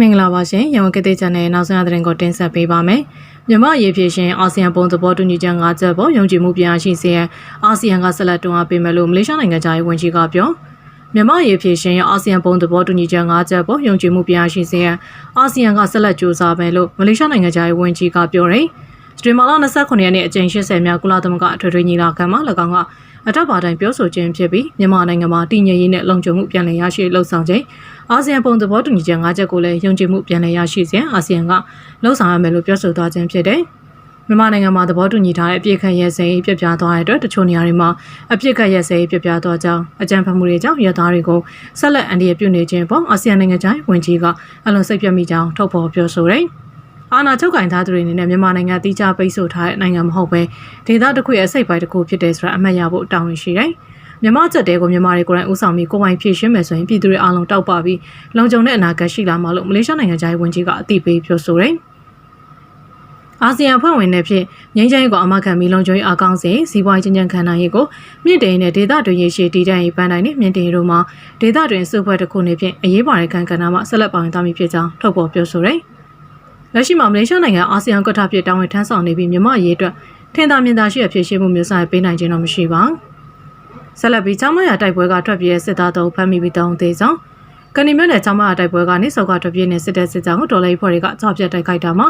မင်္ဂလာပါရှင်ရန်ကုန်ကတိချန်နယ်နောက်ဆုံးရသတင်းကိုတင်ဆက်ပေးပါမယ်မြန်မာရေးဖြည့်ရှင်အာဆီယံပုံသဘောတူညီချက်၅ချက်ပေါ်ယုံကြည်မှုပြန်ရှိစေရန်အာဆီယံကဆက်လက်တွန်းအားပေးမယ်လို့မလေးရှားနိုင်ငံသားရေးဝန်ကြီးကပြောမြန်မာရေးဖြည့်ရှင်အာဆီယံပုံသဘောတူညီချက်၅ချက်ပေါ်ယုံကြည်မှုပြန်ရှိစေရန်အာဆီယံကဆက်လက်ကြိုးစားမယ်လို့မလေးရှားနိုင်ငံသားရေးဝန်ကြီးကပြောတယ်စတေမာလာ29ရက်နေ့အကြိမ်80မြောက်ကုလသမဂ္ဂအထွေထွေညီလာခံမှာ၎င်းကအထက်ပါတိုင်းပြောဆိုခြင်းဖြစ်ပြီးမြန်မာနိုင်ငံမှာတည်ငြိမ်ရေးနဲ့လုံခြုံမှုပြန်လည်ရရှိလှုပ်ဆောင်ခြင်း အာဆီယံပုံသဘောတူညီချက်၅ချက်ကိုလည်းယုံကြည်မှုပြန်လည်ရရှိစေအာဆီယံကလှုပ်ဆောင်ရမယ်လို့ပြောဆိုသွားခြင်းဖြစ်တယ်။မြန်မာနိုင်ငံမှာသဘောတူညီထားတဲ့အပြစ်ခတ်ရဲစဲပြပြသွားတဲ့အတွက်တချို့နေရာတွေမှာအပြစ်ခတ်ရဲစဲပြပြသွားကြောင်းအကြံဖတ်မှုတွေကြောင့်ရသားတွေကိုဆက်လက်အန်ဒီရပြုနေခြင်းပေါ်အာဆီယံနိုင်ငံခြားဝင်ကြီးကအလွန်စိတ်ပြတ်မိကြောင်းထုတ်ဖော်ပြောဆိုတယ်။အာဏာချုပ်ကင်သားသူတွေအနေနဲ့မြန်မာနိုင်ငံတိကျပိတ်ဆို့ထားတဲ့နိုင်ငံမဟုတ်ပဲဒေသတစ်ခုရဲ့အစိတ်ပိုင်းတစ်ခုဖြစ်တယ်ဆိုတာအမှတ်ရဖို့တောင်းဝင်ရှိတယ်။ မြန်မာချက်တဲကိုမြန်မာတွေကိုယ်တိုင်ဥဆောင်ပြီးကိုယ်ပိုင်ဖြည့်ရှင်းမယ်ဆိုရင်ပြည်သူတွေအားလုံးတောက်ပပြီးလုံခြုံတဲ့အနာဂတ်ရှိလာမှာလို့မလေးရှားနိုင်ငံသားဝန်ကြီးကအသိပေးပြောဆိုတယ်။အာဆီယံအဖွဲ့ဝင်တွေဖြစ်ငင်းချိုင်းကိုအမခံပြီးလုံခြုံရေးအကောင်းစဉ်စီးပွားရေးချင်းချင်းခံနိုင်ရေးကိုမြင့်တင်တဲ့ဒေသတွင်ရေရှည်တည်တံ့ရေးပန်းတိုင်းနဲ့မြင့်တင်တို့မှာဒေသတွင်စုဖွဲ့တစ်ခုနေဖြင့်အရေးပါတဲ့ခံကဏ္ဍမှာဆက်လက်ပါဝင်သွားမည်ဖြစ်ကြောင်းထုတ်ဖော်ပြောဆိုတယ်။လက်ရှိမှာမလေးရှားနိုင်ငံအာဆီယံကဋ္ဌဖြစ်တောင်းဝင်ထမ်းဆောင်နေပြီးမြန်မာရေးအတွက်ထင်သာမြင်သာရှိရဖြစ်ရှိမှုမျိုးစားပေးနိုင်ခြင်းတော့မရှိပါဘူး။ ဆက်လက်ပြီးချောင်းမရတိုက်ပွဲကထွက်ပြေးစစ်သားတို့ဖမ်းမိပြီးတောင်းသေးဆောင်ကနေမြနဲ့ချောင်းမရတိုက်ပွဲကနေစောက်ကထွက်ပြေးနေစစ်တဲ့စစ်ကြောင်းကိုတော်လိုင်းဖွဲ့တွေကကြောက်ပြတ်တိုက်ခိုက်တာမှာ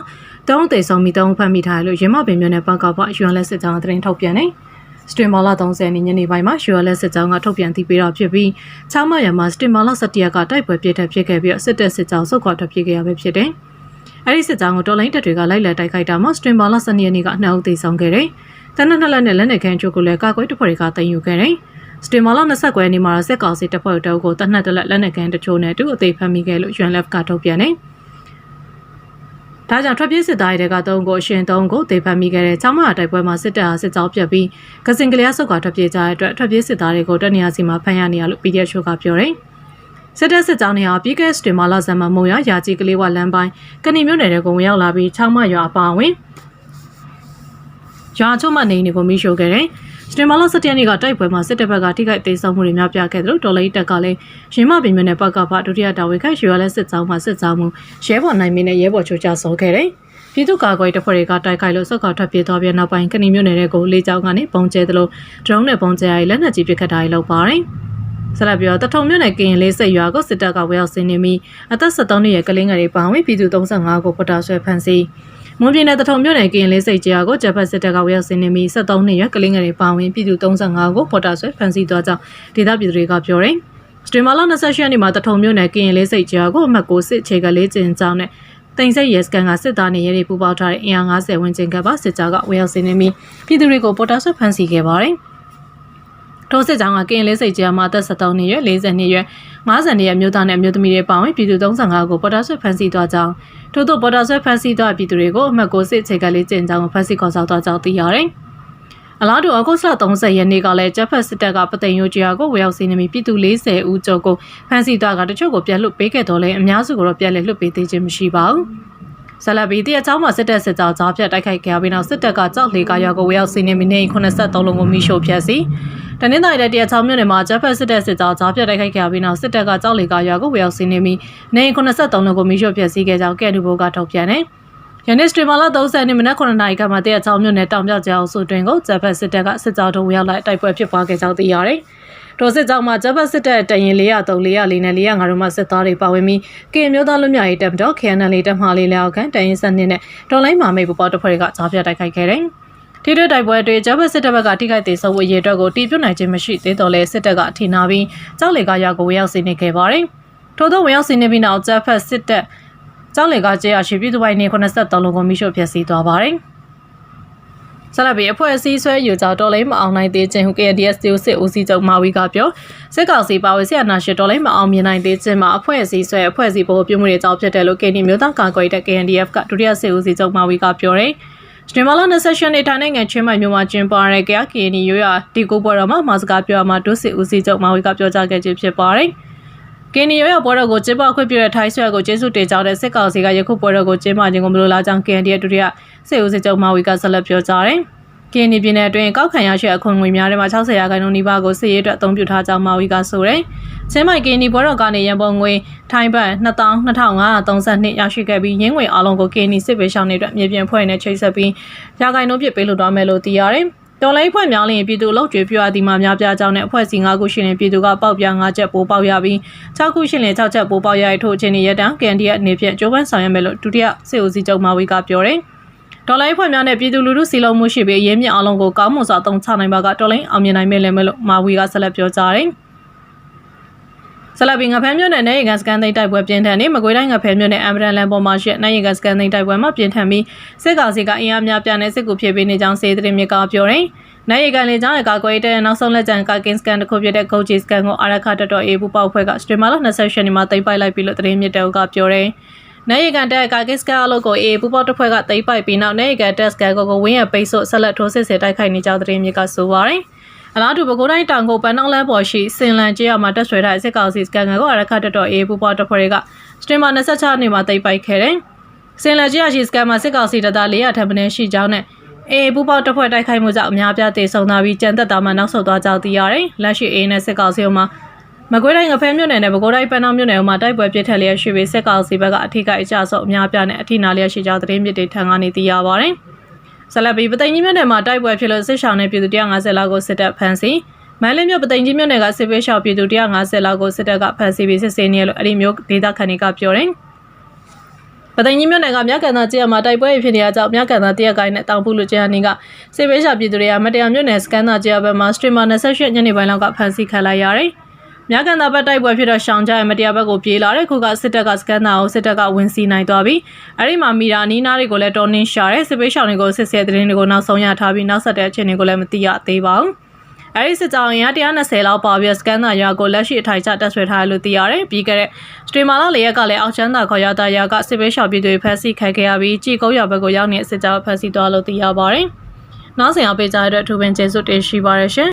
တောင်းသေးဆောင်မိတောင်းဖမ်းမိထားတယ်လို့ရင်းမပင်မြနဲ့ပကပယူအန်လက်စစ်ကြောင်းသတင်းထုတ်ပြန်နေစတင်မာလာ30နေ့ညနေပိုင်းမှာယူအန်လက်စစ်ကြောင်းကထုတ်ပြန်သိပေးတော့ဖြစ်ပြီးချောင်းမရမှာစတင်မာလာ17ရက်ကတိုက်ပွဲပြစ်ထက်ဖြစ်ခဲ့ပြီးစစ်တဲ့စစ်ကြောင်းစုတ်ခွာထွက်ပြေးခဲ့ရပဲဖြစ်တယ်။အဲဒီစစ်ကြောင်းကိုတော်လိုင်းတပ်တွေကလိုက်လံတိုက်ခိုက်တာမှာစတင်မာလာ12ရက်နေ့ကနှောက်သေးဆောင်ခဲ့တယ်။တနက်နှစ်လက်နဲ့လက်နဲ့ခန်းချိုးကိုလည်းကာကွယ်တပ်ဖွဲ့တွေကတင်ယူခဲ့တယ်။ စတေမာလာ29ရက်နေ့မှာစစ်ကောင်စီတပ်ဖွဲ့တို့ကိုတနက်တလက်လက်နက်ကန်တချို့နဲ့တူအသေးဖမ်းမိခဲ့လို့ UNLF ကထုတ်ပြန်နေဒါကြောင့်ထွက်ပြေးစစ်သားတွေကတုံးကိုအရှင်တုံးကိုတေဖမ်းမိခဲ့တဲ့ချောင်းမတိုက်ပွဲမှာစစ်တပ်ဟာစစ်ကြောင်းပြတ်ပြီးကစင်ကလေးဆုတ်ကထွက်ပြေးကြတဲ့အတွက်ထွက်ပြေးစစ်သားတွေကိုတက်နေရစီမှာဖမ်းရနေရလို့ PDF ချိုကပြောတယ်စစ်တပ်စစ်ကြောင်းတွေဟာပြီးခဲ့စတေမာလာဇမ်မမုံရရာကြီးကလေးဝလမ်းပိုင်းကနေမြို့နယ်တွေကိုဝင်ရောက်လာပြီးချောင်းမရွာအပါအဝင် ရွာချုံမနေနေကိုမိရှို့ခဲ့တယ်စတင်မာလာ17ရက်နေ့ကတိုက်ပွဲမှာစစ်တပ်ဘက်ကထိခိုက်သေးဆုံးမှုတွေများပြားခဲ့တယ်လို့ဒေါ်လာတက်ကလည်းရင်းမပင်မြနဲ့ပကဖဒုတိယတာဝန်ခံရွှေရလဲစစ်ကြောင်းမှာစစ်ကြောင်းမှုရဲဘော်နိုင်မင်းနဲ့ရဲဘော်ချိုးချဆောခဲ့တယ်။ပြည်သူ့ကာကွယ်တပ်ဖွဲ့တွေကတိုက်ခိုက်လို့စောက်ကထွက်ပြေးသွားပြီးနောက်ပိုင်းကဏီမြို့နယ်တွေကိုလေကြောင်းကနေပုံကျဲသလိုဒရုန်းနဲ့ပုံကျဲရလက်နက်ကြီးပစ်ခတ်တာတွေလုပ်ပါတယ်။ဆက်လက်ပြီးတော့တထုံမြို့နယ်ကရင်လေးစိတ်ရွာကိုစစ်တပ်ကဝဲရောက်ဆင်းနေပြီးအသက်73နှစ်ရဲ့ကလေးငယ်တွေပါဝင်ပြည်သူ35ကိုပေါ်တာဆွဲဖမ်းဆီး မွန်ပြည်နယ်တထုံမြို့နယ်ကရင်လေးစိတ်ကြားကိုဂျပန်စစ်တပ်ကဝယ်ရောက်ဆင်းနေပြီး73နှစ်ရွယ်ကလေးငယ်တွေပါဝင်ပြည်သူ35ကိုပေါ်တာဆွဲဖမ်းဆီးသွားကြောင်းဒေသပြည်သူတွေကပြောတယ်။စတရီမာလာ28ရက်နေ့မှာတထုံမြို့နယ်ကရင်လေးစိတ်ကြားကိုအမှတ်6စစ်ချေကလေးကျင်းကြောင်းနဲ့တိန်စိတ်ရဲစကန်ကစစ်သားနေရဲတွေပူပေါင်းထားတဲ့အင်အား90ဝန်းကျင်ကပါစစ်ကြောကဝယ်ရောက်ဆင်းနေပြီးပြည်သူတွေကိုပေါ်တာဆွဲဖမ်းဆီးခဲ့ပါတယ်။ထိုစစ်ကြောင်းကကရင်လေးစိတ်ကြားမှာသက်73နှစ်ရွယ်40နှစ်ရွယ် 50နှစ်ရွယ်မျိုးသားနဲ့မျိုးသမီးတွေပါဝင်ပြည်သူ35ကိုပေါ်တာဆွဲဖမ်းဆီးသွားကြောင်းထို့သောပေါ်တာဆွဲဖမ်းဆီးသွားပြည်သူတွေကိုအမှတ်6စစ်ခြေကလေးကျင်းကြောင်းကိုဖမ်းဆီးခေါ်ဆောင်သွားကြောင်းသိရတယ်။အလားတူအောက်တိုဘာ30ရက်နေ့ကလည်းဂျပန်စစ်တပ်ကပသိမ်ရိုဂျီယာကိုဝယ်ရောက်စီးနေပြီးပြည်သူ40ဦးကျော်ကိုဖမ်းဆီးသွားကတချို့ကိုပြန်လွတ်ပေးခဲ့တော့လဲအများစုကိုတော့ပြန်လည်လွတ်ပေးသေးခြင်းမရှိပါဘူး။ ဆလဘီတရချောင်းမှာစစ်တပ်စစ်ကြောင်းကြားဖြတ်တိုက်ခိုက်ခဲ့ပြီးနောက်စစ်တပ်ကကြောက်လေကရွာကိုဝေရောက်စီနေမိနေ83လုံးကိုမိရှို့ဖျက်ဆီတနင်္သာရီတရချောင်းမြို့နယ်မှာဂျပန်စစ်တပ်စစ်ကြောင်းကြားဖြတ်တိုက်ခိုက်ခဲ့ပြီးနောက်စစ်တပ်ကကြောက်လေကရွာကိုဝေရောက်စီနေမိနေ83လုံးကိုမိရှို့ဖျက်ဆီခဲ့ကြောင်းကဲဒူဘိုကထုတ်ပြန်တယ်ယနေ့စတရီမာလာ30နှစ်မနက်9နာရီကမှတရချောင်းမြို့နယ်တောင်ပြောက်ကျောင်းစုတွင်ကိုဂျပန်စစ်တပ်ကစစ်ကြောင်းတို့ဝေရောက်လိုက်တိုက်ပွဲဖြစ်ပွားခဲ့ကြောင်းသိရတယ်။ တော်စစ်ကြောင်းမှာဂျပန်စစ်တပ်တရင်403 404နဲ့405တို့မှစစ်သားတွေပါဝင်ပြီးကင်မျိုးသားလူမျိုးရေးတပ်တော် KNL တပ်မှလေးလက်အောက်ခံတရင်စနစ်နဲ့တော်လိုင်းမာမိတ်ပပေါ်တပ်ဖွဲ့တွေကကြားပြတိုက်ခိုက်ခဲ့တယ်။ထိတွေ့တိုက်ပွဲတွေဂျပန်စစ်တပ်ဘက်ကထိခိုက်သေးဆုံးဝရေအတွက်ကိုတီးပြနိုင်ခြင်းမရှိသေးတော့လဲစစ်တပ်ကအထင်နာပြီးကြောက်လေကရွာကိုဝေရောက်စီနေခဲ့ပါတယ်။ထို့သောဝေရောက်စီနေပြီးနောက်ဂျပန်စစ်တပ်ကြောက်လေကကျေးရရှိပြည်သူပိုင်နေ83လုံးကိုမိရှို့ဖျက်ဆီးသွားပါတယ်။ ဆက်လက်ပြီးအဖွဲ့အစည်းဆွဲယူကြောတော်လိမ့်မအောင်နိုင်သေးခြင်းဟု KNDS တီစစ်ဦးစီးချုပ်မာဝီကပြောစစ်ကောင်စီပါဝင်ဆရာနာရှိတော်လိမ့်မအောင်မြင်နိုင်သေးခြင်းမှာအဖွဲ့အစည်းဆွဲအဖွဲ့အစည်းဘို့ပြုမှုတွေကြောင့်ဖြစ်တယ်လို့ KND မျိုးသားကာကွယ်တဲ့ KNDF ကဒုတိယစစ်ဦးစီးချုပ်မာဝီကပြောတယ်စတင်မလာ28နှစ်ထိုင်နိုင်ငံချင်းမိုင်မြို့မှာကျင်းပရတဲ့ KND ရိုးရတီကိုပွဲတော်မှာမစကားပြောမှာဒုစစ်ဦးစီးချုပ်မာဝီကပြောကြားခဲ့ခြင်းဖြစ်ပါတယ်။ ကင်နီရောရပွဲတော်ကိုကျင်းပခွင့်ပြုတဲ့ထိုင်းဆွဲကိုကျေးဇူးတင်ကြောင်းတဲ့စစ်ကောင်စီကယခုပွဲတော်ကိုကျင်းပခြင်းကိုမလိုလားကြောင်း KND ရဲ့ဒုတိယစစ်ဦးစီးချုပ်မာဝီကဆက်လက်ပြောကြားတယ်။ကင်းနီပြည်နယ်အတွင်းကောက်ခံရရှိအခွန်ငွေများထဲမှာ60ရာခိုင်နှုန်းနီးပါးကိုစစ်ရေးအတွက်အသုံးပြုထားကြောင်းမာဝီကဆိုတယ်။ချင်းမိုက်ကင်းနီဘော်တော်ကနေရန်ပုံငွေထိုင်းဘတ်2232ရရှိခဲ့ပြီးရင်းငွေအလုံးကိုကင်းနီစစ်ပေးရှောင်းနေတဲ့မြေပြင်ဖွဲ့နဲ့ချိတ်ဆက်ပြီးရာခိုင်နှုန်းပြစ်ပေးလို့သွားမယ်လို့သိရတယ်။ တော်လိုင်းဖွဲ့များလျင်ပြည်သူအလောက်ကျွေးပြရသည်မှာများပြားကြောင်းနဲ့အဖွဲ့အစည်း၅ခုရှိရင်ပြည်သူကပေါက်ပြ၅ချက်ပိုးပေါက်ရပြီး၆ခုရှိရင်၆ချက်ပိုးပေါက်ရတဲ့ထို့ချင်းရတန်ကန်ဒီရဲ့အနေဖြင့်ကျိုးပန်းဆောင်ရွက်မယ်လို့ဒုတိယစစ်ဦးစီးချုပ်မာဝီကပြောတယ်။ဒေါ်လာရေးဖွဲ့များနဲ့ပြည်သူလူထုစီလုံးမှုရှိပြီးအရေးမြင့်အောင်လုံးကိုကောင်းမွန်စွာအသုံးချနိုင်ပါကဒေါ်လာရေးအောင်မြင်နိုင်မယ်လည်းမလို့မာဝီကဆက်လက်ပြောကြားတယ်။ ဆလပင်ငဖဲမြို့နယ်နဲ့ရေကန်စကန်သိန်းတိုက်ပွဲပြင်းထန်နေမကွေးတိုင်းငဖဲမြို့နယ်အမ်ဘရန်လန်ပေါ်မှာရှိနိုင်ရေကန်စကန်သိန်းတိုက်ပွဲမှာပြင်းထန်ပြီးစစ်ကောင်စီကအင်အားများပြားနဲ့စစ်ကူဖြည့်ပေးနေကြောင်းစေတရင်မြကပြောတယ်။နိုင်ရေကန်လေကြောင်းရဲ့ကာကွယ်တဲ့နောက်ဆုံးလက်ကျန်ကာကင်စကန်တစ်ခုဖြစ်တဲ့ Goji Scan ကိုအာရခတ်တော်အေးပူပေါက်ဖွဲ့ကစတရီမာလ20ရက်နေ့မှာသိမ်းပိုက်လိုက်ပြီလို့သတင်းမြစ်တဲကပြောတယ်။နိုင်ရီကန်တက်ကာကစ်စကာအလုပ်ကိုအေပူပေါတစ်ဖွဲ့ကတိမ့်ပိုက်ပြီးနောက်နိုင်ရီကန်တက်စကန်ကိုကိုဝင်းရပိတ်ဆို့ဆက်လက်ထိုးစစ်ဆင်တိုက်ခိုက်နေကြတဲ့သတင်းမြစ်ကဆိုပါရယ် အလားတူပဲကိုတိုင်းတောင်ကိုပန်းနောင်းလန်းပေါ်ရှိစင်လန်ကျေးရွာမှာတက်ဆွဲထားတဲ့စစ်ကောင်စီစကန်ကိုအရခတ်တော်အေပူပေါတစ်ဖွဲ့ကစတင်မာ26နှစ်မှာတိမ့်ပိုက်ခဲ့တယ်စင်လန်ကျေးရွာရှိစကန်မှာစစ်ကောင်စီတပ်သား400ထပ်မင်းရှိကြောင်းနဲ့အေပူပေါတစ်ဖွဲ့တိုက်ခိုက်မှုကြောင့်အများပြားတေဆုံသွားပြီးကြံသက်သားမှနောက်ဆုတ်သွားကြောင်းသိရတယ်လက်ရှိအေနဲ့စစ်ကောင်စီမှာမကွေးတိုင်းငဖဲမြို့နယ်နဲ့ပဲခူးတိုင်းပန်းတောင်းမြို့နယ်မှာတိုက်ပွဲပြစ်ထက်လျက်ရှိပြီးစစ်ကောင်စီဘက်ကအထိကအကြဆုံးအများပြားနဲ့အထိနာလျက်ရှိကြောင်းသတင်းမြစ်တွေထံကနေသိရပါဗျ။ ဆလပီပသိမ်ကြီးမြို့နယ်မှာတိုက်ပွဲဖြစ်လို့စစ်ဆောင်တဲ့ပြည်သူ150လောက်ကိုစစ်တပ်ဖမ်းဆီးမန္တလေးမြို့ပသိမ်ကြီးမြို့နယ်ကစစ်ပေးရှောက်ပြည်သူ150လောက်ကိုစစ်တပ်ကဖမ်းဆီးပြီးစစ်ဆေးနေလို့အဲ့ဒီမျိုးဒေသခံတွေကပြောတယ်။ပသိမ်ကြီးမြို့နယ်ကမြကန်သာကျေးရွာမှာတိုက်ပွဲဖြစ်နေတဲ့အကြောင်းမြကန်သာတရက်ကိုင်းနဲ့တောင်ပူလူကျေးရွာနေကစစ်ပေးရှောက်ပြည်သူတွေကမတရားမြို့နယ်စကန်သာကျေးရွာဘက်မှာစတရီမာ28ညနေပိုင်းလောက်ကဖမ်းဆီးခံလိုက်ရတယ်။ မြကန်တာဘက်တိုက်ပွဲဖြစ်တော့ရှောင်းကြရဲ့မတရားဘက်ကိုပြေးလာတဲ့ခုကစစ်တပ်ကစကန်တာကိုစစ်တပ်ကဝင်စီနိုင်သွားပြီးအဲ့ဒီမှာမီတာနီးနားတွေကိုလည်းတော်နှင်းရှာတဲ့စစ်ပေးရှောင်းတွေကိုစစ်ဆေးတဲ့တင်းတွေကိုနောက်ဆုံးရထားပြီးနောက်ဆက်တဲ့အခြေအနေကိုလည်းမသိရသေးပါဘူး။အဲ့ဒီစစ်ကြောင်ရင်120လောက်ပါပြီးစကန်တာရွာကိုလက်ရှိအထိုင်ချတက်ဆွဲထားတယ်လို့သိရတယ်။ပြီးခဲ့တဲ့စတရီမာလာလေးရက်ကလည်းအောက်ချမ်းသာခေါ်ရတာရွာကစစ်ပေးရှောင်းပြည်သူတွေဖမ်းဆီးခံခဲ့ရပြီးကြည်ကုန်းရွာဘက်ကိုရောက်နေတဲ့စစ်ကြောင်းဖမ်းဆီးသွားလို့သိရပါတယ်။နောက်ဆက်အောင်ပေးကြတဲ့အတွက်ထူပင်ကျေးဇူးတင်ရှိပါတယ်ရှင်